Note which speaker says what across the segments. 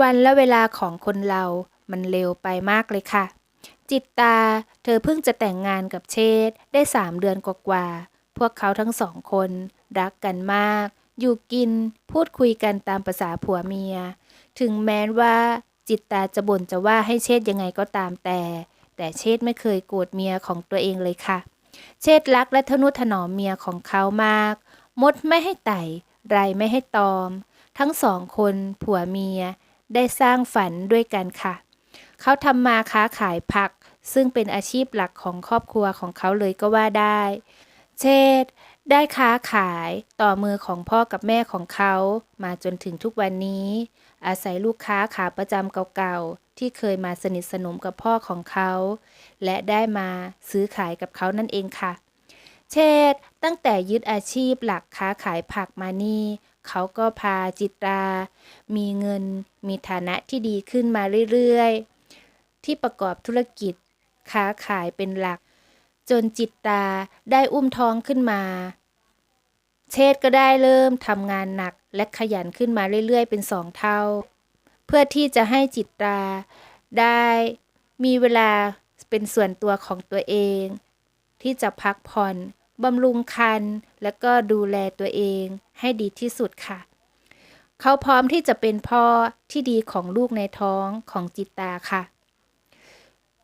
Speaker 1: วันและเวลาของคนเรามันเร็วไปมากเลยค่ะ จิตตาเธอเพิ่งจะแต่งงานกับเชษได้สามเดือนกว่าๆพวกเขาทั้งสองคน รักกันมาก อยู่กินพูดคุยกันตามภาษาผัวเมีย ถึงแม้ว่าจิตตาจะบ่นจะว่าให้เชษยังไงก็ตามแต่ แต่เชษไม่เคยโกรธเมียของตัวเองเลยค่ะ เชษรักและทนุถนอมเมียของเขามาก มดไม่ให้ไต่ไรไม่ให้ตอม ทั้งสองคนผัวเมีย ได้สร้างฝันด้วยกันค่ะ เขาทำมาค้าขายผัก ซึ่งเป็นอาชีพหลักของครอบครัวของเขาเลยก็ว่าได้ เชษได้ค้าขายต่อมือของพ่อกับแม่ของเขา มาจนถึงทุกวันนี้ อาศัยลูกค้าขาประจำเก่าๆ ที่เคยมาสนิทสนมกับพ่อของเขา และได้มาซื้อขายกับเขานั่นเองค่ะ เชษตั้งแต่ยึดอาชีพหลักค้าขายผักมานี่ เขาก็พาจิตรา มีเงิน มีฐานะที่ดีขึ้นมาเรื่อยๆ ที่ประกอบธุรกิจ ค้าขายเป็นหลัก จนจิตตาได้อุ้มท้องขึ้นมา เชษก็ได้เริ่มทำงานหนักและขยันขึ้นมาเรื่อยๆ เป็นสองเท่า เพื่อที่จะให้จิตตาได้มีเวลาเป็นส่วนตัวของตัวเอง ที่จะพักผ่อน บำรุงคันและก็ดูแลตัวเองให้ดีที่สุดค่ะ เขาพร้อมที่จะเป็นพ่อที่ดีของลูกในท้องของจิตตาค่ะ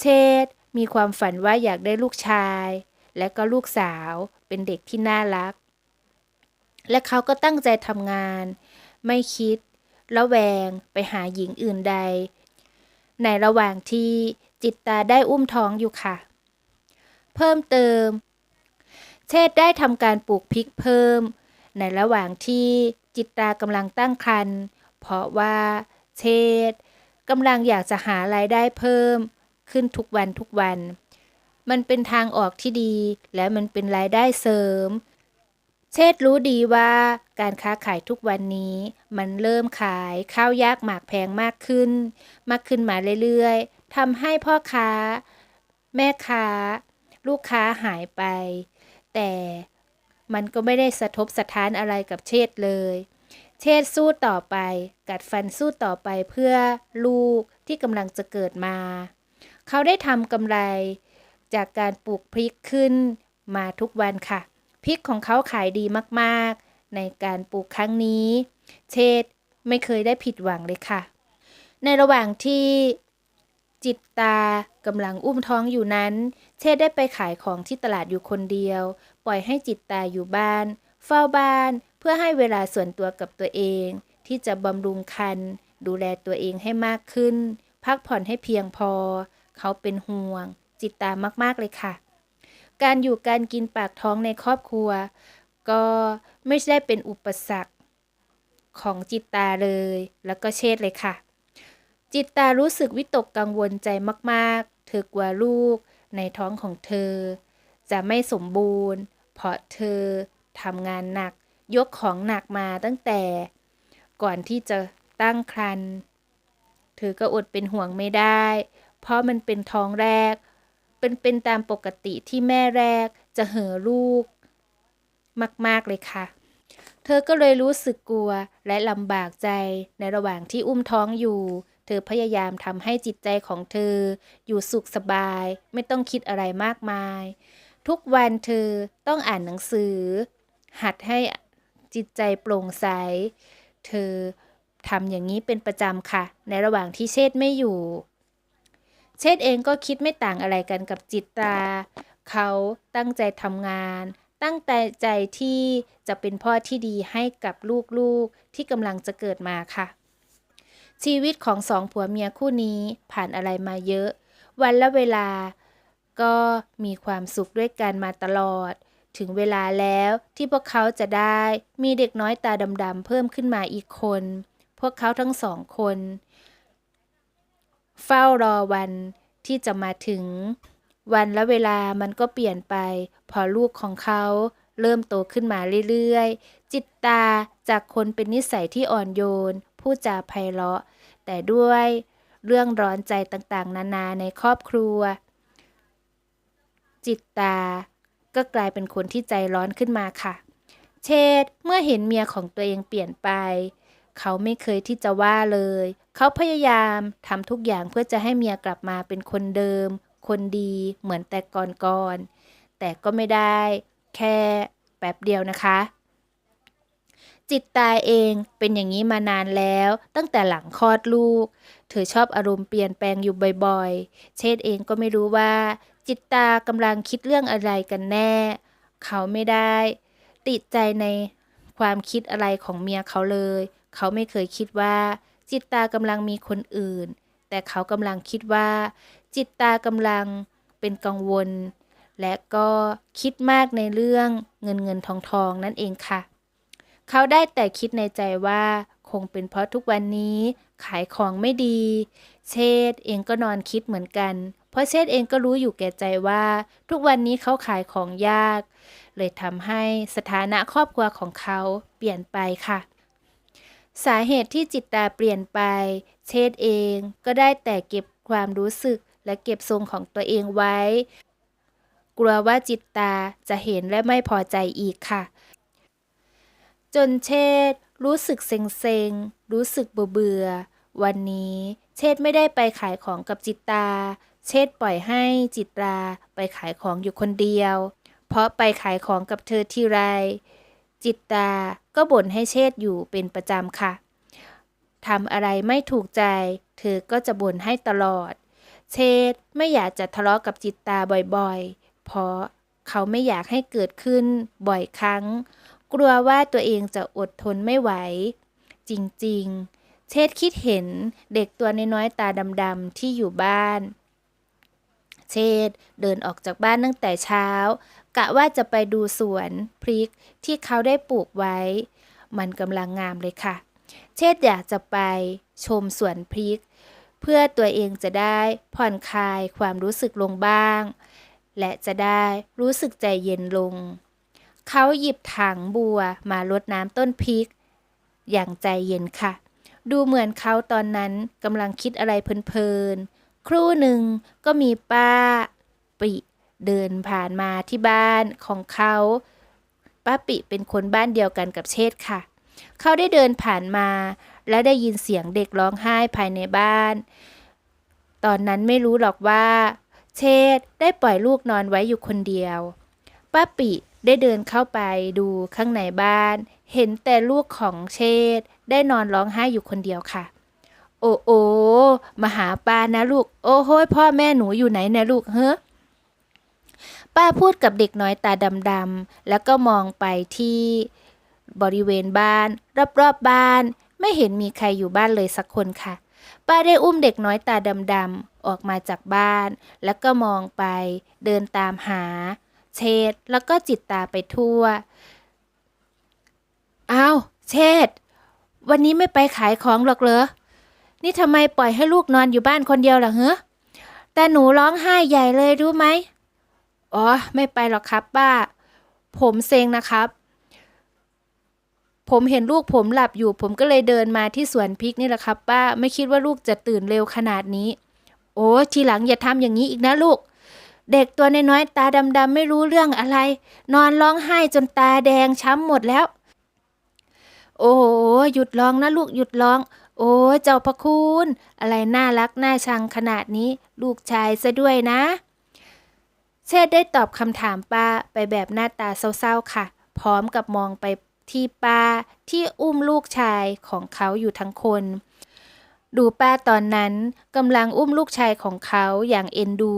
Speaker 1: เชษฐ์มีความฝันว่าอยากได้ลูกชาย และก็ลูกสาวเป็นเด็กที่น่ารัก และเขาก็ตั้งใจทำงาน ไม่คิดระแวงไปหาหญิงอื่นใด ในระหว่างที่จิตตาได้อุ้มท้องอยู่ค่ะ เพิ่มเติม เชษได้ทำการปลูกพริกเพิ่ม ในระหว่างที่จิตตากำลังตั้งครรภ์เพราะว่าเชษกำลังอยากจะหารายได้เพิ่ม ขึ้นทุกวันทุกวัน มันเป็นทางออกที่ดี และมันเป็นรายได้เสริม เชษรู้ดีว่าการค้าขายทุกวันนี้ มันเริ่มขายข้าวยากหมากแพงมากขึ้น มากขึ้นมาเรื่อยๆทำให้พ่อค้า แม่ค้า ลูกค้าหายไป แต่มันก็ไม่ได้สะทบสะท้านอะไรกับเชษเลย เชษสู้ต่อไป กัดฟันสู้ต่อไปเพื่อลูกที่กำลังจะเกิดมา เขาได้ทำกำไรจากการปลูกพริกขึ้นมาทุกวันค่ะ พริกของเขาขายดีมากๆ ในการปลูกครั้งนี้ เชษไม่เคยได้ผิดหวังเลยค่ะ ในระหว่างที่ จิตตากำลังอุ้มท้องอยู่นั้น เชษได้ไปขายของที่ตลาดอยู่คนเดียว ปล่อยให้จิตตาอยู่บ้าน เฝ้าบ้าน เพื่อให้เวลาส่วนตัวกับตัวเอง ที่จะบำรุงคัน ดูแลตัวเองให้มากขึ้น พักผ่อนให้เพียงพอ เขาเป็นห่วง จิตตามากๆเลยค่ะ การอยู่การกินปากท้องในครอบครัว ก็ไม่ได้เป็นอุปสรรคของจิตตาเลย แล้วก็เชษเลยค่ะ จิตตารู้สึกวิตกกังวลใจมากๆ เธอกลัวลูกในท้องของเธอ จะไม่สมบูรณ์ เพราะเธอทำงานหนัก ยกของหนักมาตั้งแต่ ก่อนที่จะตั้งครรภ์เธอก็อดเป็นห่วงไม่ได้ เพราะมันเป็นท้องแรก เป็นเป็นตามปกติที่แม่แรกจะเห่อลูก มาก ๆ เลยค่ะ เธอก็เลยรู้สึกกลัวและลำบากใจในระหว่างที่อุ้มท้องอยู่เธอพยายามทำให้จิตใจของเธอ อยู่สุขสบาย ไม่ต้องคิดอะไรมากมาย ทุกวันเธอต้องอ่านหนังสือ หัดให้จิตใจโปร่งใส เธอทำอย่างนี้เป็นประจำค่ะ ในระหว่างที่เชษไม่อยู่ เชษเองก็คิดไม่ต่างอะไรกันกับจิตตา เขาตั้งใจทำงานตั้งใจใจที่จะเป็นพ่อที่ดีให้กับลูกๆ ที่กำลังจะเกิดมาค่ะ ชีวิตของสองผัวเมียคู่นี้ผ่านอะไรมาเยอะ วันและเวลาก็มีความสุขด้วยกันมาตลอด ถึงเวลาแล้วที่พวกเขาจะได้มีเด็กน้อยตาดำๆเพิ่มขึ้นมาอีกคน พวกเขาทั้งสองคน เฝ้ารอวันที่จะมาถึง วันและเวลามันก็เปลี่ยนไป พอลูกของเขาเริ่มโตขึ้นมาเรื่อยๆ จิตตาจากคนเป็นนิสัยที่อ่อนโยนพูดจาไพเราะ แต่ด้วยเรื่องร้อนใจต่างๆ นานาในครอบครัว จิตตา ก็กลายเป็นคนที่ใจร้อนขึ้นมาค่ะ เชษเมื่อเห็นเมียของตัวเองเปลี่ยนไป เขาไม่เคยที่จะว่าเลย เขาพยายามทำทุกอย่างเพื่อจะให้เมียกลับมาเป็นคนเดิม คนดีเหมือนแต่ก่อนๆแต่ก็ไม่ได้ แค่แป๊บเดียวนะคะ จิตตาเองเป็นอย่างนี้มานานแล้ว ตั้งแต่หลังคลอดลูก เธอชอบอารมณ์เปลี่ยนแปลงอยู่บ่อยๆ เชษเองก็ไม่รู้ว่า จิตตากำลังคิดเรื่องอะไรกันแน่ เขาไม่ได้ ติดใจในความคิดอะไรของเมียเขาเลย เขาไม่เคยคิดว่า จิตตากำลังมีคนอื่น แต่เขากำลังคิดว่า จิตตากำลังเป็นกังวล และก็คิดมากในเรื่องเงินเงินทองทองนั่นเองค่ะ เขาได้แต่คิดในใจว่าคงเป็นเพราะทุกวันนี้ขายของไม่ดี เชษฐ์เองก็นอนคิดเหมือนกัน เพราะเชษฐ์เองก็รู้อยู่แก่ใจว่า ทุกวันนี้เขาขายของยาก เลยทำให้สถานะครอบครัวของเขาเปลี่ยนไปค่ะ สาเหตุที่จิตตาเปลี่ยนไป เชษฐ์เองก็ได้แต่เก็บความรู้สึกและเก็บทรงของตัวเองไว้ กลัวว่าจิตตาจะเห็นและไม่พอใจอีกค่ะ จนเชษรู้สึกเซ็งๆ รู้สึกเบื่อวันนี้เชษไม่ได้ไปขายของกับจิตตา เชษปล่อยให้จิตราไปขายของอยู่คนเดียว เพราะไปขายของกับเธอที่ไร จิตตาก็บ่นให้เชษอยู่เป็นประจำค่ะทำอะไรไม่ถูกใจ เธอก็จะบ่นให้ตลอด เชษไม่อยากจะทะเลาะกับจิตตาบ่อยๆ เพราะเขาไม่อยากให้เกิดขึ้นบ่อยครั้ง กลัวว่าตัวเองจะอดทนไม่ไหว จริงๆ เชษคิดเห็นเด็กตัวน้อยๆตาดำๆที่อยู่บ้าน เชษเดินออกจากบ้านตั้งแต่เช้ากะว่าจะไปดูสวนพริกที่เขาได้ปลูกไว้ มันกำลังงามเลยค่ะ เชษอยากจะไปชมสวนพริก เพื่อตัวเองจะได้ผ่อนคลายความรู้สึกลงบ้าง และจะได้รู้สึกใจเย็นลง เขาหยิบถังบัวมารดน้ำต้นพริก อย่างใจเย็นค่ะ ดูเหมือนเขาตอนนั้นกำลังคิดอะไรเพลินๆ ครู่หนึ่งก็มีป้าปิเดินผ่านมาที่บ้านของเขา ป้าปิเป็นคนบ้านเดียวกันกับเชษค่ะ เขาได้เดินผ่านมา และได้ยินเสียงเด็กร้องไห้ภายในบ้าน ตอนนั้นไม่รู้หรอกว่า เชษได้ปล่อยลูกนอนไว้อยู่คนเดียว ป้าปิ ได้เดินเข้าไปดูข้างในบ้าน เห็นแต่ลูกของเชษได้นอนร้องไห้อยู่คนเดียวค่ะ โอ้โอมาหาป้านะลูก โอ้โหยพ่อแม่หนูอยู่ไหนนะลูกเฮ้อป้าพูดกับเด็กน้อยตาดำๆแล้วก็มองไปที่บริเวณบ้าน รอบๆบบ้าน ไม่เห็นมีใครอยู่บ้านเลยสักคนค่ะ ป้าได้อุ้มเด็กน้อยตาดำๆออกมาจากบ้าน แล้วก็มองไป เดินตามหา เชษแล้วก็จิตตาไปทั่ว อ้าว เชษวันนี้ไม่ไปขายของหรอกเหรอ นี่ทำไมปล่อยให้ลูกนอนอยู่บ้านคนเดียวล่ะเฮ้อแต่หนูร้องไห้ใหญ่เลยรู้ไหม อ๋อ ไม่ไปหรอกครับป้า ผมเซ็งนะครับ ผมเห็นลูกผมหลับอยู่ ผมก็เลยเดินมาที่สวนพริกนี่แหละครับ ป้า ไม่คิดว่าลูกจะตื่นเร็วขนาดนี้ โอ้ ทีหลังอย่าทำอย่างนี้อีกนะลูก เด็กตัวน้อยๆตาดำๆไม่รู้เรื่องอะไร นอนร้องไห้จนตาแดงช้ำหมดแล้ว โอ้โหหยุดร้องนะลูกหยุดร้อง โอ้เจ้าพระคุณ อะไรน่ารักน่าชังขนาดนี้ ลูกชายซะด้วยนะ เชษได้ตอบคำถามป้าไปแบบหน้าตาเศร้าๆค่ะ พร้อมกับมองไปที่ป้าที่อุ้มลูกชายของเขาอยู่ทั้งคน ดูป้าตอนนั้นกำลังอุ้มลูกชายของเขาอย่างเอ็นดู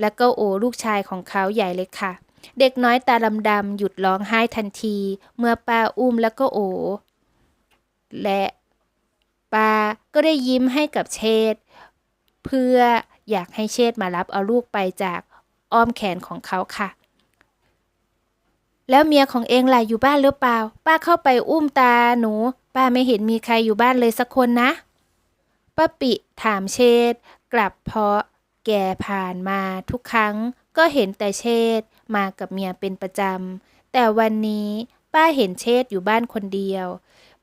Speaker 1: แล้วก็โอลูกชายของเขาใหญ่เลยค่ะ เด็กน้อยตาดำๆหยุดร้องไห้ทันที เมื่อป้าอุ้มแล้วก็โอ และป้าก็ได้ยิ้มให้กับเชษเพื่ออยากให้เชษมารับเอาลูกไปจากอ้อมแขนของเขาค่ะ แล้วเมียของเองล่ะอยู่บ้านหรือเปล่า ป้าเข้าไปอุ้มตาหนู ป้าไม่เห็นมีใครอยู่บ้านเลยสักคนนะป้าปิถามเชษกลับเพราะ แกผ่านมาทุกครั้งก็เห็นแต่เชษ์มากับเมียเป็นประจำ แต่วันนี้ป้าเห็นเชษ์อยู่บ้านคนเดียว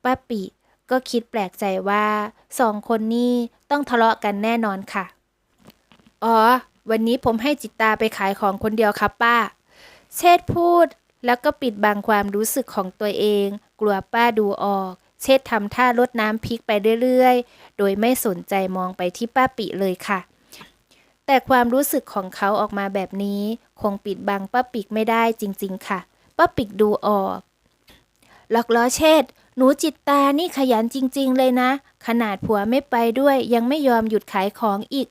Speaker 1: ป้าปิก็คิดแปลกใจว่าสองคนนี้ต้องทะเลาะกันแน่นอนค่ะ อ๋อ วันนี้ผมให้จิตตาไปขายของคนเดียวครับป้า เชษ์พูดแล้วก็ปิดบังความรู้สึกของตัวเอง กลัวป้าดูออก เชษ์ทำท่ารดน้ำพริกไปเรื่อยๆ โดยไม่สนใจมองไปที่ป้าปิเลยค่ะ แต่ความรู้สึกของเขาออกมาแบบนี้ คงปิดบังป้าปิกไม่ได้จริง ๆ ค่ะ ป้าปิกดูออกหลอกล้อเชษฐ์หนูจิตตานี่ขยันจริง ๆ เลยนะ ขนาดผัวไม่ไปด้วยยังไม่ยอมหยุดขายของอีก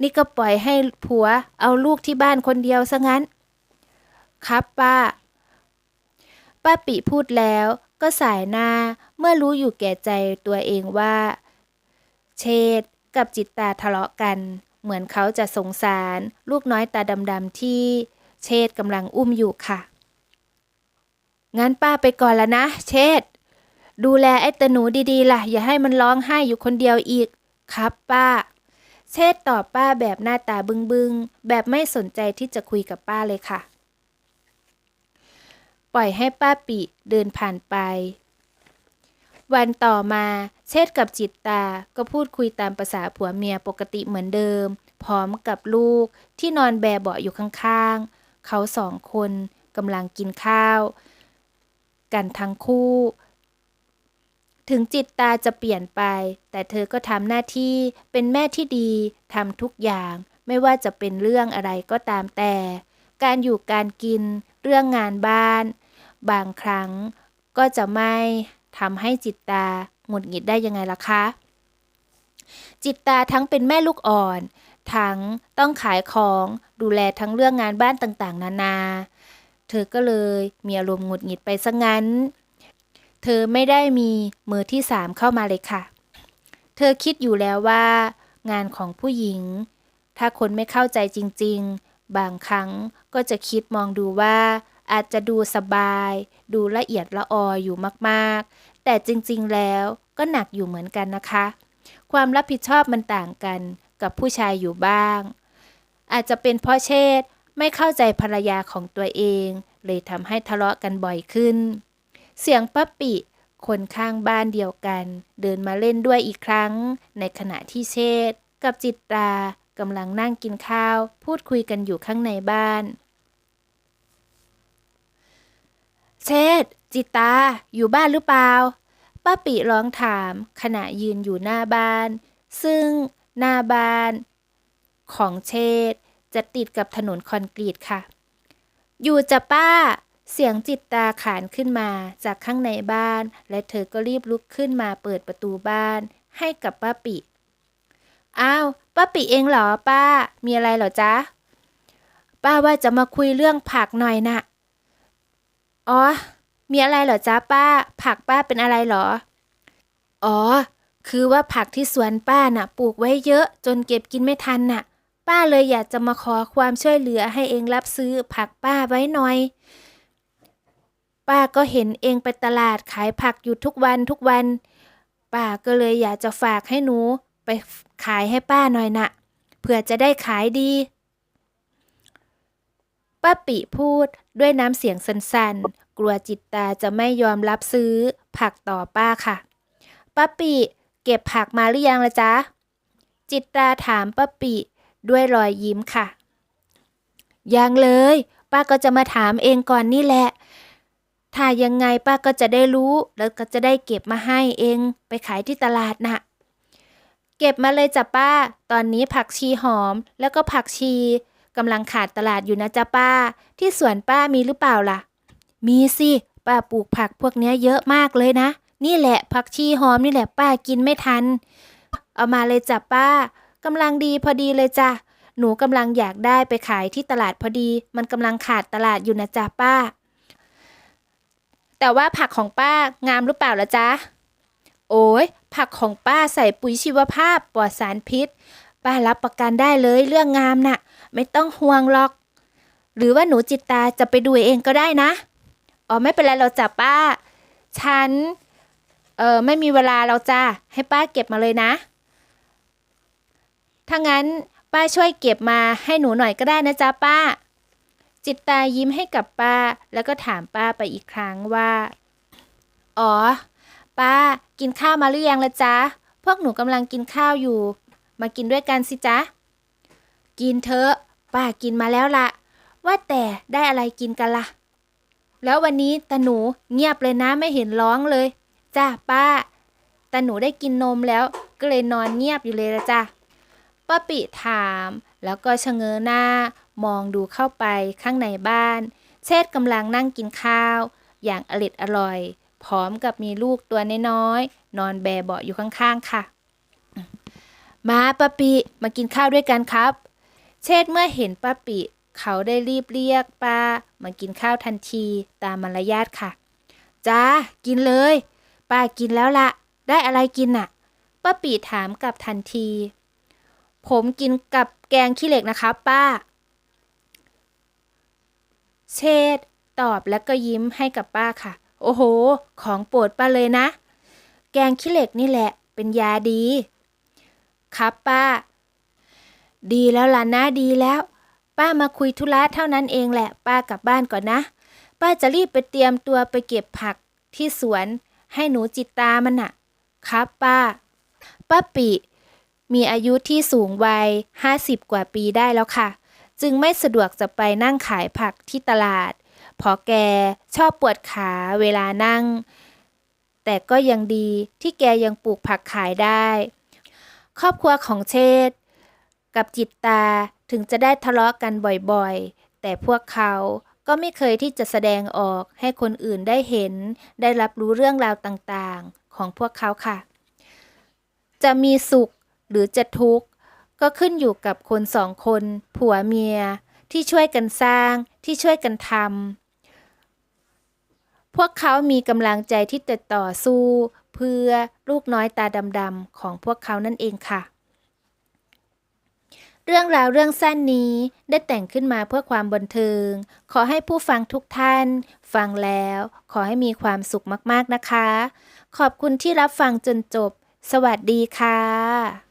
Speaker 1: นี่ก็ปล่อยให้ผัวเอาลูกที่บ้านคนเดียวซะงั้น ครับป้า ป้าปิพูดแล้วก็สายหน้าเมื่อรู้อยู่แก่ใจตัวเองว่า เชษฐ์กับจิตตาทะเลาะกัน เหมือนเขาจะสงสารลูกน้อยตาดำๆที่เชษกำลังอุ้มอยู่ค่ะ งั้นป้าไปก่อนแล้วนะ เชษดูแลไอ้ตาหนูดีๆล่ะ อย่าให้มันร้องไห้อยู่คนเดียวอีก ครับป้า เชษตอบป้าแบบหน้าตาบึ้งๆ แบบไม่สนใจที่จะคุยกับป้าเลยค่ะ ปล่อยให้ป้าปิเดินผ่านไป วันต่อมา เชษกับจิตตาก็พูดคุยตามภาษาผัวเมียปกติเหมือนเดิม พร้อมกับลูกที่นอนแบเบาะอยู่ข้างๆ เขาสองคนกำลังกินข้าว กันทั้งคู่ ถึงจิตตาจะเปลี่ยนไป แต่เธอก็ทำหน้าที่เป็นแม่ที่ดีทำทุกอย่าง ไม่ว่าจะเป็นเรื่องอะไรก็ตามแต่ การอยู่การกิน เรื่องงานบ้าน บางครั้งก็จะไม่ทำให้จิตตา หงุดหงิดได้ยังไงล่ะคะ จิตตาทั้งเป็นแม่ลูกอ่อน ทั้งต้องขายของดูแลทั้งเรื่องงานบ้านต่างๆ นานา เธอก็เลยมีอารมณ์หงุดหงิดไปซะงั้น เธอไม่ได้มีมือที่สามเข้ามาเลยค่ะ เธอคิดอยู่แล้วว่า งานของผู้หญิง ถ้าคนไม่เข้าใจจริง ๆ บางครั้งก็จะคิดมองดูว่าอาจจะดูสบาย ดูละเอียดละอออยู่มาก แต่จริงๆแล้วก็หนักอยู่เหมือนกันนะคะ ความรับผิดชอบมันต่างกันกับผู้ชายอยู่บ้าง อาจจะเป็นเพราะเชษไม่เข้าใจภรรยาของตัวเอง เลยทำให้ทะเลาะกันบ่อยขึ้น เสียงป้าปิคนข้างบ้านเดียวกัน เดินมาเล่นด้วยอีกครั้ง ในขณะที่เชษกับจิตตากำลังนั่งกินข้าว พูดคุยกันอยู่ข้างในบ้าน เชษ จิตตา อยู่บ้านหรือเปล่า ป้าปิร้องถามขณะยืนอยู่หน้าบ้าน ซึ่งหน้าบ้าน ของเชษจะติดกับถนนคอนกรีตค่ะ อยู่จ้ะป้า เสียงจิตตาขานขึ้นมาจากข้างในบ้าน และเธอก็รีบลุกขึ้นมาเปิดประตูบ้าน ให้กับป้าปิอ้าว ป้าปิเองเหรอป้า มีอะไรเหรอจ๊ะ ป้าว่าจะมาคุยเรื่องผักหน่อยน่ะอ๋อ มีอะไรเหรอจ๊ะป้า ผักป้าเป็นอะไรเหรอ อ๋อ คือว่าผักที่สวนป้าน่ะ ปลูกไว้เยอะจนเก็บกินไม่ทันน่ะ ป้าเลยอยากจะมาขอความช่วยเหลือให้เองรับซื้อผักป้าไว้หน่อย ป้าก็เห็นเองไปตลาดขายผักอยู่ทุกวันทุกวัน ป้าก็เลยอยากจะฝากให้หนูไปขายให้ป้าหน่อยน่ะเผื่อจะได้ขายดี ป้าปิพูดด้วยน้ำเสียงสั้นๆ กลัวจิตตาจะไม่ยอมรับซื้อ ผักต่อป้าค่ะป้าปิเก็บผักมาหรือยังละจ๊ะ จิตตาถามป้าปิด้วยรอยยิ้มค่ะ ยังเลย ป้าก็จะมาถามเองก่อนนี่แหละ ถ้ายังไงป้าก็จะได้รู้ แล้วก็จะได้เก็บมาให้เองไปขายที่ตลาดน่ะเก็บมาเลยจ้ะป้า ตอนนี้ผักชีหอมแล้วก็ผักชีกำลังขาดตลาดอยู่นะจ๊ะป้า ที่สวนป้ามีหรือเปล่าล่ะ มีสิป้าปลูกผักพวกเนี้ยเยอะมากเลยนะ นี่แหละผักชีหอมนี่แหละป้ากินไม่ทัน เอามาเลยจ้ะป้ากำลังดีพอดีเลยจ้ะหนูกำลังอยากได้ไปขายที่ตลาดพอดี มันกำลังขาดตลาดอยู่นะจ๊ะป้า แต่ว่าผักของป้างามหรือเปล่าล่ะจ๊ะ โอ้ยผักของป้าใส่ปุ๋ยชีวภาพปลอดสารพิษ ป้ารับประกันได้เลยเรื่องงามน่ะ ไม่ต้องห่วงหรอก หรือว่าหนูจิตตาจะไปดูเองก็ได้นะ อ๋อไม่เป็นไรเราจับป้า ฉัน เออไม่มีเวลาเราจ้าให้ป้าเก็บมาเลยนะ ถ้างั้นป้าช่วยเก็บมาให้หนูหน่อยก็ได้นะจ๊ะป้า จิตตายิ้มให้กับป้า แล้วก็ถามป้าไปอีกครั้งว่า อ๋อ ป้ากินข้าวมาหรือยังละจ๊ะ พวกหนูกำลังกินข้าวอยู่ มากินด้วยกันสิจ๊ะ กินเถอะ ป้ากินมาแล้วละว่าแต่ได้อะไรกินกันละ่ะ แล้ววันนี้ตาหนูเงียบเลยนะไม่เห็นร้องเลย จ้าป้าต่หนูได้กินนมแล้วก็เลยนอนเงียบอยู่เลยละจ้ะป้าปิถาม แล้วก็ชะเง้อหน้ามองดูเข้าไปข้างในบ้าน เชษฐ์กำลังนั่งกินข้าว อย่างอร็ดอร่อย พร้อมกับมีลูกตัวน้อยๆนอนแบเบาะอยู่ข้างๆค่ะ มาป้าปิมากินข้าวด้วยกันครับ เชษฐ์เมื่อเห็นป้าปิ เขาได้รีบเรียกป้ามากินข้าวทันทีตามมารยาทค่ะ จ้า กินเลย ป้ากินแล้วละ ได้อะไรกินน่ะ ป้าปีถามกลับทันที ผมกินกับแกงขี้เหล็กนะครับป้า เชษตอบแล้วก็ยิ้มให้กับป้าค่ะ โอ้โห ของโปรดป้าเลยนะ แกงขี้เหล็กนี่แหละ เป็นยาดี ครับป้า ดีแล้วล่ะนะดีแล้ว ป้ามาคุยธุระเท่านั้นเองแหละ ป้ากลับบ้านก่อนนะ ป้าจะรีบไปเตรียมตัวไปเก็บผักที่สวน ให้หนูจิตตามันน่ะ ครับป้า ป้าปิ มีอายุที่สูงวัย50กว่าปีได้แล้วค่ะ จึงไม่สะดวกจะไปนั่งขายผักที่ตลาดเพราะแกชอบปวดขาเวลานั่ง แต่ก็ยังดีที่แกยังปลูกผักขายได้ ครอบครัวของเชษกับจิตตา ถึงจะได้ทะเลาะกันบ่อยๆ แต่พวกเขาก็ไม่เคยที่จะแสดงออกให้คนอื่นได้เห็น ได้รับรู้เรื่องราวต่างๆ ของพวกเขาค่ะ จะมีสุขหรือจะทุกข์ ก็ขึ้นอยู่กับคนสองคน ผัวเมีย ที่ช่วยกันสร้างที่ช่วยกันทำพวกเขามีกำลังใจที่จะต่อสู้ เพื่อลูกน้อยตาดำๆของพวกเขานั่นเองค่ะ เรื่องราวเรื่องสั้นนี้ได้แต่งขึ้นมาเพื่อความบันเทิง ขอให้ผู้ฟังทุกท่าน ฟังแล้ว ขอให้มีความสุขมากๆนะคะ ขอบคุณที่รับฟังจนจบ สวัสดีค่ะ